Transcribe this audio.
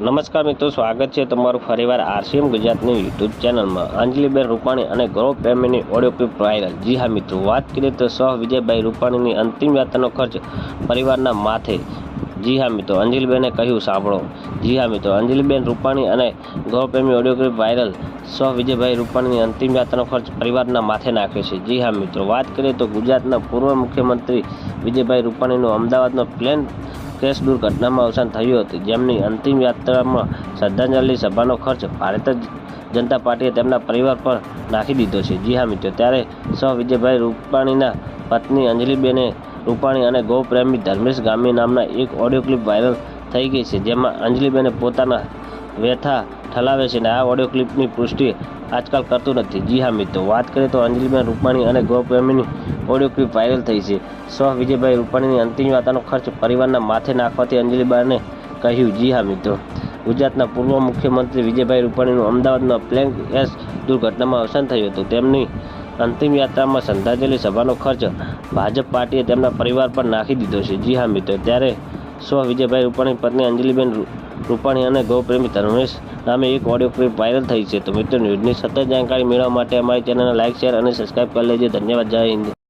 નમસ્કાર મિત્રો, સ્વાગત છે તમારું ફરીવાર આરસીએમ ગુજરાતની યુટ્યુબ ચેનલમાં. અંજલિબેન રૂપાણી અને ગૌરવ પ્રેમીની ઓડિયો ક્લિપ વાયરલ. જી હા મિત્રો, વાત કરીએ તો સહ વિજયભાઈ રૂપાણીની અંતિમ યાત્રાનો ખર્ચ પરિવારના માથે. જી હા મિત્રો, અંજલિબેને કહ્યું, સાંભળો. જી હા મિત્રો, અંજલિબેન રૂપાણી અને ગૌરવ પ્રેમી ઓડિયો ક્લિપ વાયરલ. સહ વિજયભાઈ રૂપાણીની અંતિમ યાત્રાનો ખર્ચ પરિવારના માથે નાખ્યો છે. જી હા મિત્રો, વાત કરીએ તો ગુજરાતના પૂર્વ મુખ્યમંત્રી વિજયભાઈ રૂપાણીનું અમદાવાદનો પ્લેન કેસ દુર્ઘટનામાં અવસાન થયું હતું. જેમની અંતિમ યાત્રામાં શ્રદ્ધાંજલિ, સભાનો ખર્ચ ભારતીય જનતા પાર્ટીએ તેમના પરિવાર પર નાખી દીધો છે. જી હા મિત્રો, ત્યારે સહ વિજયભાઈ રૂપાણીના પત્ની અંજલિબેને રૂપાણી અને ગૌ પ્રેમી ધર્મેશ ગામી નામના એક ઓડિયો ક્લિપ વાયરલ થઈ ગઈ છે, જેમાં અંજલિબેને પોતાના વ્યથા ઠલાવે છે અને આ ઓડિયો ક્લિપની પુષ્ટિ આજકાલ કરતું નથી. જી હા મિત્રો, વાત કરીએ તો અંજલિબેન રૂપાણી અને ગૌપ્રેમીની ઓડિયો ક્લિપ વાયરલ થઈ છે. સહ વિજયભાઈ રૂપાણીની અંતિમ યાત્રાનો ખર્ચ પરિવારના માથે નાખવાથી અંજલિબાને કહ્યું, જી હા મિત્રો, ગુજરાતના પૂર્વ મુખ્યમંત્રી વિજયભાઈ રૂપાણીનું અમદાવાદમાં પ્લેન એસ દુર્ઘટનામાં અવસાન થયું હતું. તેમની અંતિમ યાત્રામાં સંધાજેલી સભાનો ખર્ચ ભાજપ પાર્ટીએ તેમના પરિવાર પર નાખી દીધો છે. જી હા મિત્રો, ત્યારે સ્વ વિજયભાઈ રૂપાણી પત્ની અંજલિબેન રૂપાણી અને ગૌપ્રેમી ધર્મેશ નામે એક ઓડિયો ક્લિપ વાયરલ થઈ છે. તો મિત્રો, ન્યૂઝની સતત જાણકારી મેળવવા માટે અમારી ચેનલને લાઇક શેર અને સબસ્ક્રાઇબ કરી લેજો. ધન્યવાદ. જય હિન્દ.